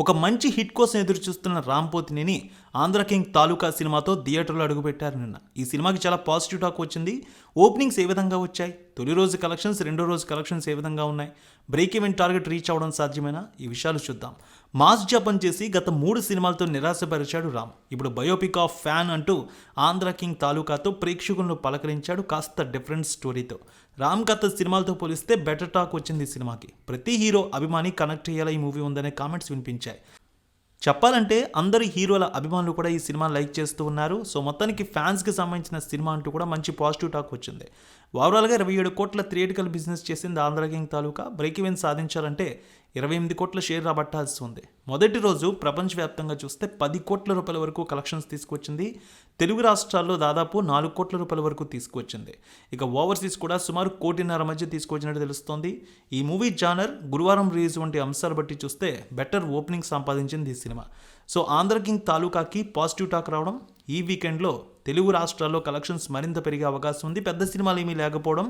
ఒక మంచి హిట్ కోసం ఎదురు చూస్తున్న రామ్ పోతినేని ఆంధ్ర కింగ్ తాలూకా సినిమాతో థియేటర్లో అడుగుపెట్టారు నిన్న. ఈ సినిమాకి చాలా పాజిటివ్ టాక్ వచ్చింది. ఓపెనింగ్స్ ఏ విధంగా వచ్చాయి? తొలి రోజు కలెక్షన్స్ రెండో రోజు కలెక్షన్స్ ఏ విధంగా ఉన్నాయి? బ్రేక్ ఈవెన్ టార్గెట్ రీచ్ అవ్వడం సాధ్యమేనా? ఈ విషయాలు చూద్దాం. మాస్ జపం చేసి గత మూడు సినిమాలతో నిరాశపరిచాడు రామ్. ఇప్పుడు బయోపిక్ ఆఫ్ ఫ్యాన్ అంటూ ఆంధ్ర కింగ్ తాలూకాతో ప్రేక్షకులను పలకరించాడు కాస్త డిఫరెంట్ స్టోరీతో రామ్ కథ సినిమాలతో పోలిస్తే బెటర్ టాక్ వచ్చింది ఈ సినిమాకి. ప్రతి హీరో అభిమాని కనెక్ట్ అయ్యేలా ఈ మూవీ ఉందనే కామెంట్స్ వినిపించాయి. చెప్పాలంటే అందరు హీరోల అభిమానులు కూడా ఈ సినిమా లైక్ చేస్తూ ఉన్నారు. సో మొత్తానికి ఫ్యాన్స్కి సంబంధించిన సినిమా అంటూ కూడా మంచి పాజిటివ్ టాక్ వచ్చింది. ఓవరాల్గా ఇరవై ఏడు కోట్ల థియేటికల్ బిజినెస్ చేసింది Andhra King Taluka. Break even సాధించాలంటే ఇరవై ఎనిమిది కోట్ల షేర్ రాబట్టాల్సి ఉంది. మొదటి రోజు ప్రపంచవ్యాప్తంగా చూస్తే పది కోట్ల రూపాయల వరకు కలెక్షన్స్ తీసుకొచ్చింది తెలుగు రాష్ట్రాల్లో దాదాపు నాలుగు కోట్ల రూపాయల వరకు తీసుకొచ్చింది ఇక ఓవర్సీస్ కూడా సుమారు కోటిన్నర మధ్య తీసుకొచ్చినట్టు తెలుస్తోంది. ఈ మూవీ జానర్ గురువారం రిలీజ్ వంటి అంశాలు బట్టి చూస్తే బెటర్ ఓపెనింగ్ సంపాదించింది ఈ సినిమా. సో ఆంధ్ర కింగ్ తాలూకాకి పాజిటివ్ టాక్ రావడం ఈ వీకెండ్లో తెలుగు రాష్ట్రాల్లో కలెక్షన్స్ మరింత పెరిగే అవకాశం ఉంది. పెద్ద సినిమాలు ఏమీ లేకపోవడం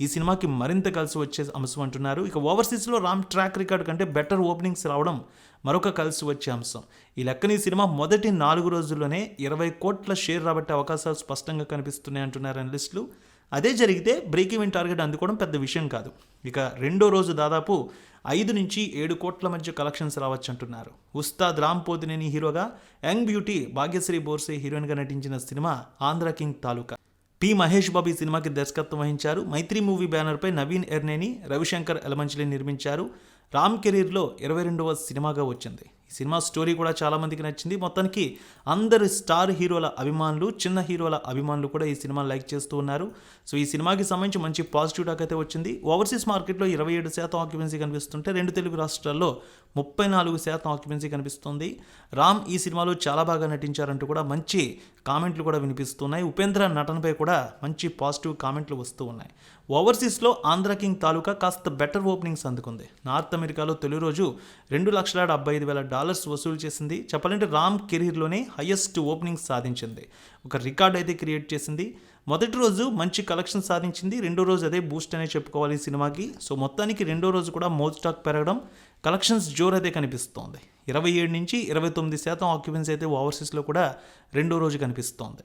ఈ సినిమాకి మరింత కలిసి వచ్చే అంశం అంటున్నారు. ఇక ఓవర్సీస్లో రామ్ ట్రాక్ రికార్డ్ కంటే బెటర్ ఓపెనింగ్స్ రావడం మరొక కలిసి వచ్చే అంశం. ఈ లెక్కన ఈ సినిమా మొదటి నాలుగు రోజుల్లోనే ఇరవై కోట్ల షేర్ రాబట్టే అవకాశాలు స్పష్టంగా కనిపిస్తున్నాయి అంటున్నారు అనలిస్టులు అదే జరిగితే బ్రేక్ ఈవెన్ టార్గెట్ అందుకోవడం పెద్ద విషయం కాదు. ఇక రెండో రోజు దాదాపు ఐదు నుంచి ఏడు కోట్ల మధ్య కలెక్షన్స్ రావచ్చు అంటున్నారు ఉస్తాద్ రామ్ పోతినేని హీరోగా యంగ్ బ్యూటీ భాగ్యశ్రీ బోర్సే హీరోయిన్గా నటించిన cinema Andhra King Taluka. P. Mahesh Babu ఈ సినిమాకి దర్శకత్వం వహించారు. మైత్రి మూవీ బ్యానర్పై నవీన్ ఎర్నేని రవిశంకర్ ఎలమంచిలి నిర్మించారు. రామ్ కెరీర్లో ఇరవై రెండవ సినిమాగా వచ్చింది. ఈ సినిమా స్టోరీ కూడా చాలామందికి నచ్చింది. మొత్తానికి అందరు స్టార్ హీరోల అభిమానులు చిన్న హీరోల అభిమానులు కూడా ఈ సినిమా లైక్ చేస్తూ ఉన్నారు. సో ఈ సినిమాకి సంబంధించి మంచి పాజిటివ్ టాక్ అయితే వచ్చింది. ఓవర్సీస్ మార్కెట్లో ఇరవై ఏడు శాతం ఆక్యుపెన్సీ కనిపిస్తుంటే రెండు తెలుగు రాష్ట్రాల్లో ముప్పై నాలుగు శాతం ఆక్యుపెన్సీ కనిపిస్తుంది. రామ్ ఈ సినిమాలో చాలా బాగా నటించారంటూ కూడా మంచి కామెంట్లు కూడా వినిపిస్తున్నాయి. ఉపేంద్ర నటనపై కూడా మంచి పాజిటివ్ కామెంట్లు వస్తూ ఉన్నాయి. ఓవర్సీస్లో ఆంధ్ర కింగ్ తాలూకా కాస్త బెటర్ ఓపెనింగ్స్ అందుకుంది. నార్త్ అమెరికాలో తొలి రోజు రెండు లక్షల డెబ్బై ఐదు వేల డాలర్స్ వసూలు చేసింది. చెప్పాలంటే రామ్ కెరీర్లోనే హయ్యెస్ట్ ఓపెనింగ్ సాధించింది. ఒక రికార్డ్ అయితే క్రియేట్ చేసింది. మొదటి రోజు మంచి కలెక్షన్ సాధించింది. రెండో రోజు అదే బూస్ట్ అనే చెప్పుకోవాలి ఈ సినిమాకి. సో మొత్తానికి రెండో రోజు కూడా మోజ్ స్టాక్ పెరగడం కలెక్షన్స్ జోర్ అయితే కనిపిస్తోంది. ఇరవై ఏడు నుంచి ఇరవై తొమ్మిది శాతం ఆక్యుపెన్సీ అయితే ఓవర్సీస్లో కూడా రెండో రోజు కనిపిస్తోంది.